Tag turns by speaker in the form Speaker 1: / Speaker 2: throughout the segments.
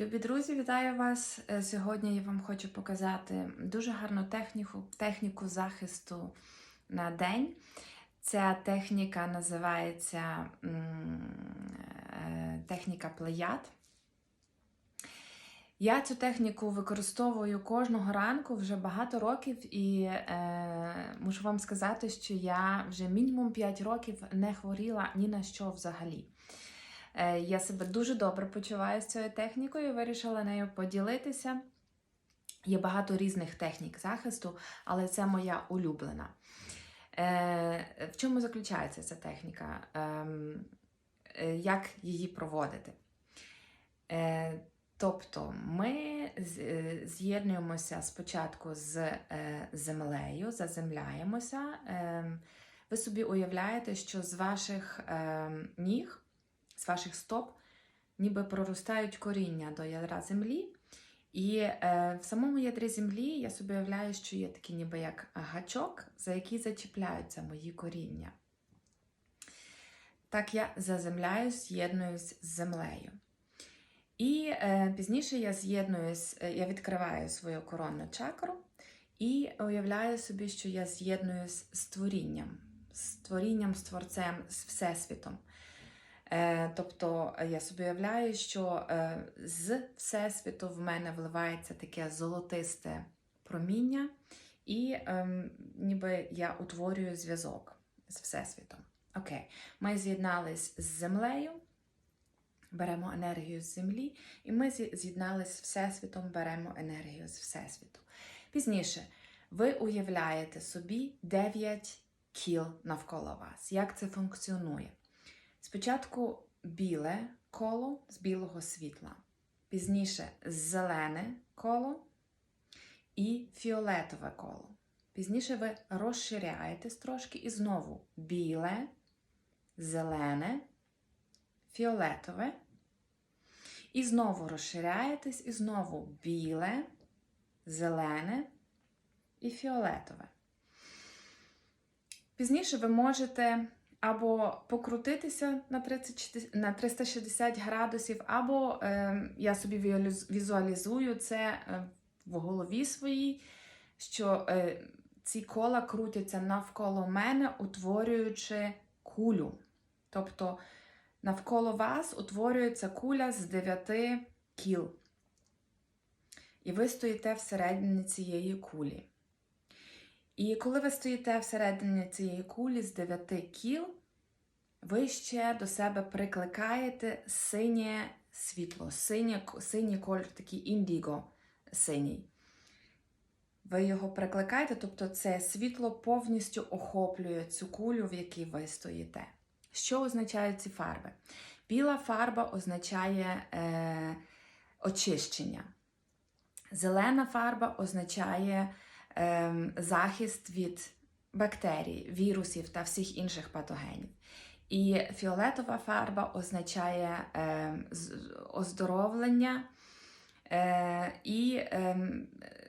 Speaker 1: Любі друзі, вітаю вас! Е, Сьогодні я вам хочу показати дуже гарну техніку, техніку захисту на день. Ця техніка називається е, техніка плеяд. Я цю техніку використовую кожного ранку вже багато років, і е, мушу вам сказати, що я вже мінімум 5 років не хворіла ні на що взагалі. Е, Я себе дуже добре почуваю з цією технікою вирішила нею поділитися. Є багато різних технік захисту, але це моя улюблена. Е, В чому заключається ця техніка? Ем, е, Як її проводити? Тобто ми з'єднуємося спочатку з землею, заземляємося. Ем, Ви собі уявляєте, що з ваших ем, ніг з ваших стоп ніби проростають коріння до ядра землі. І е, в самому ядрі землі я собі уявляю, що є такий ніби як гачок, за який зачіпляються мої коріння. Так я заземляюсь, з'єднуюсь з землею. І е, пізніше я з'єднуюсь, е, я відкриваю свою коронну чакру і уявляю собі, що я з'єднуюсь з творінням, з творінням, з творцем, з Всесвітом. Е, Тобто е, я собі уявляю, що е, з Всесвіту в мене вливається таке золотисте проміння, і ем, ніби я утворюю зв'язок з Всесвітом. Окей, ми з'єднались з землею, беремо енергію з землі, і ми з'єднались з Всесвітом, беремо енергію з Всесвіту. Пізніше ви уявляєте собі 9 кіл навколо вас. Як це функціонує? Спочатку біле коло з білого світла, пізніше зелене коло і фіолетове коло. Пізніше ви розширяєтесь трошки і знову біле, зелене, фіолетове. І знову розширяєтесь, і знову біле, зелене і фіолетове. Пізніше ви можете або покрутитися на 30, на 360 градусів, або е, я собі візуалізую це е, в голові своїй, що е, ці кола крутяться навколо мене, утворюючи кулю. Тобто навколо вас утворюється куля з 9 кіл. І ви стоїте всередині цієї кулі. І коли ви стоїте всередині цієї кулі з дев'яти кіл, ви ще до себе прикликаєте синє світло, синє, синій колір, такий індіго синій. Ви його прикликаєте, тобто це світло повністю охоплює цю кулю, в якій ви стоїте. Що означають ці фарби? Біла фарба означає е, очищення. Зелена фарба означає захист від бактерій, вірусів та всіх інших патогенів. І фіолетова фарба означає ем, оздоровлення е, і ем,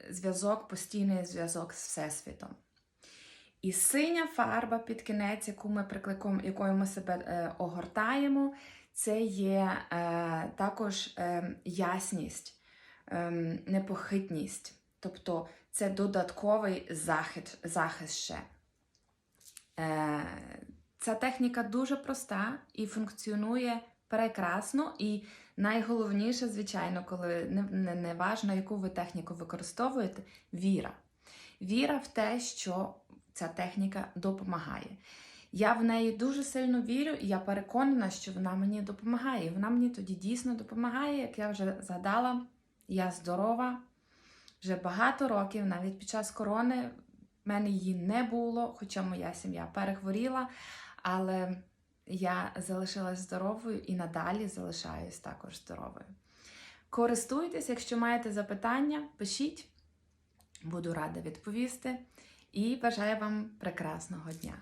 Speaker 1: зв'язок, постійний зв'язок з Всесвітом. І синя фарба під кінець, яку ми прикликом, якою ми себе е, огортаємо, це є е, також ясність, непохитність. Тобто це додатковий захист, захист ще. Е, ця техніка дуже проста і функціонує прекрасно. І найголовніше, звичайно, коли не, не, не важно, яку ви техніку використовуєте, віра. Віра в те, що ця техніка допомагає. Я в неї дуже сильно вірю, і я переконана, що вона мені допомагає. Вона мені тоді дійсно допомагає, як я вже згадала, я здорова вже багато років, навіть під час корони, в мене її не було, хоча моя сім'я перехворіла, але я залишилась здоровою і надалі залишаюсь також здоровою. Користуйтесь, якщо маєте запитання, пишіть, буду рада відповісти і бажаю вам прекрасного дня.